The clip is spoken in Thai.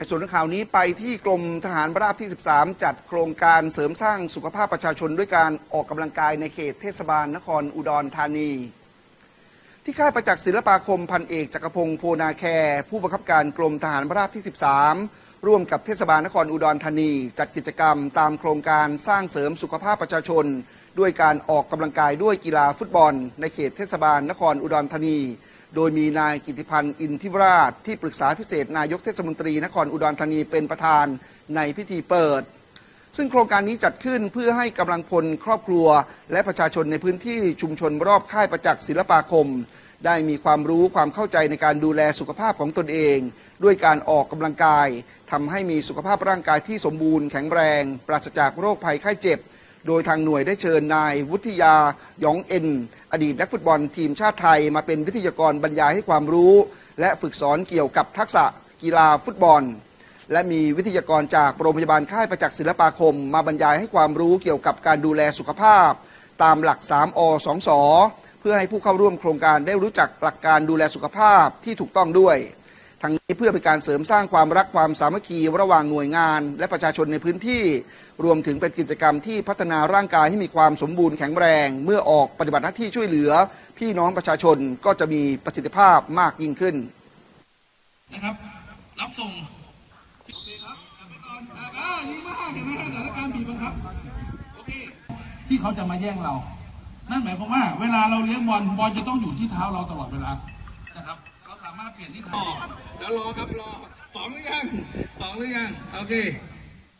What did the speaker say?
ในส่วนข่าวนี้ไปที่กรมทหารราบที่ 13 จัดโครงการเสริมสร้างสุขภาพประชาชนด้วยการออกกำลังกายในเขตเทศบาลนครอุดรธานี ที่ค่ายประจักษ์ศิลปาคมพันเอกจักรพงศ์โพนาแคผู้บังคับการกรมทหารราบที่ 13 ร่วมกับเทศบาลนครอุดรธานี จัดกิจกรรมตามโครงการสร้างเสริมสุขภาพประชาชน ด้วยการออกกำลังกายด้วยกีฬาฟุตบอล ในเขตเทศบาลนครอุดรธานี โดยมีนายกิติพันธ์อินทิวราช ที่ปรึกษาพิเศษนายกเทศมนตรีนครอุดรธานีเป็นประธานในพิธีเปิด ซึ่งโครงการนี้จัดขึ้นเพื่อให้กำลังพลครอบครัว และประชาชนในพื้นที่ชุมชนรอบค่ายประจักษ์ศิลปาคม ได้มีความรู้ความเข้าใจในการดูแลสุขภาพของตนเอง ด้วยการออกกำลังกายทำให้มีสุขภาพร่างกายที่สมบูรณ์แข็งแรง ปราศจากโรคภัยไข้เจ็บ โดยทางหน่วยได้เชิญนายวุฒิยาหยองเอ็น อดีตนักฟุตบอลทีมชาติไทยมาเป็นวิทยากรบรรยายให้ความรู้ และฝึกสอนเกี่ยวกับทักษะกีฬาฟุตบอล และมีวิทยากรจากโรงพยาบาลค่ายประจักษ์ศิลปาคม มาบรรยายให้ความรู้เกี่ยวกับการดูแลสุขภาพ ตามหลัก 3อ2สเพื่อให้ผู้เข้าร่วมโครงการได้รู้จักหลักการดูแลสุขภาพที่ถูกต้องด้วย ทั้งนี้เพื่อเป็นการเสริมสร้างความรักความสามัคคีระหว่างหน่วยงาน และประชาชนในพื้นที่ รวมถึงเป็นกิจกรรมที่พัฒนาร่างกายให้มีความสมบูรณ์แข็งแรง เมื่อออกปฏิบัติหน้าที่ช่วยเหลือ พี่น้องประชาชนก็จะมีประสิทธิภาพมากยิ่งขึ้นนะครับรับส่งโอเคครับไปก่อนอ่าอ่าดีมากเห็นไหมฮะสถานการณ์บีบบังคับโอเคที่เขาจะมาแย่งเรา นั่นหมายความว่า เวลาเราเลี้ยงบอลบอลจะต้องอยู่ที่เท้าเราตลอดเวลานะครับ สามารถเปลี่ยนที่เท้าเดี๋ยวรอครับรอสองหรือยังสองหรือยังโอเค